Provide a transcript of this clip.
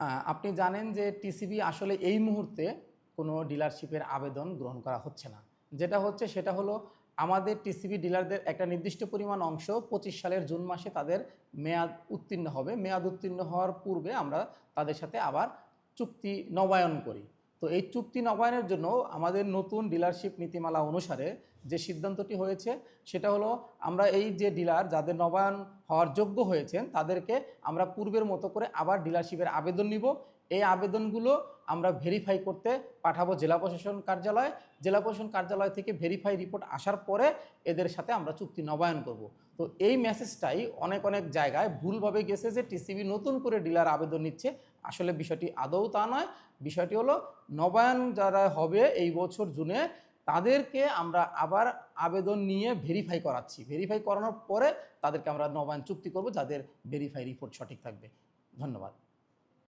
আপনি জানেন যে টিসিবি আসলে এই মুহূর্তে কোনো ডিলারশিপের আবেদন গ্রহণ করা হচ্ছে না। যেটা হচ্ছে সেটা হলো আমাদের টিসিবি ডিলারদের একটা নির্দিষ্ট পরিমাণ অংশ পঁচিশ সালের জুন মাসে তাদের মেয়াদ উত্তীর্ণ হবে। মেয়াদ উত্তীর্ণ হওয়ার পূর্বে আমরা তাদের সাথে আবার চুক্তি নবায়ন করি। তো এই চুক্তি নবায়নের জন্য আমাদের নতুন ডিলারশিপ নীতিমালা অনুসারে যে সিদ্ধান্তটি হয়েছে, সেটা হলো আমরা এই যে ডিলার যাদের নবায়ন হওয়ার যোগ্য হয়েছেন, তাদেরকে আমরা পূর্বের মতো করে আবার ডিলারশিপের আবেদন নিব এই আবেদনগুলো আমরা ভেরিফাই করতে পাঠাবো জেলা প্রশাসন কার্যালয়। জেলা প্রশাসন কার্যালয় থেকে ভেরিফাই রিপোর্ট আসার পরে এদের সাথে আমরা চুক্তি নবায়ন করব। তো এই মেসেজটাই অনেক অনেক জায়গায় ভুলভাবে গেছে যে টিসিবি নতুন করে ডিলার আবেদন নিচ্ছে। আসলে বিষয়টি আদৌ তা নয়। বিষয়টি হলো নবায়ন যারা হবে এই বছর জুনে, তাদেরকে আমরা আবার আবেদন নিয়ে ভেরিফাই করাচ্ছি। ভেরিফাই করানোর পরে তাদেরকে আমরা নবায়ন চুক্তি করব, যাদের ভেরিফাই রিপোর্ট সঠিক থাকবে। ধন্যবাদ।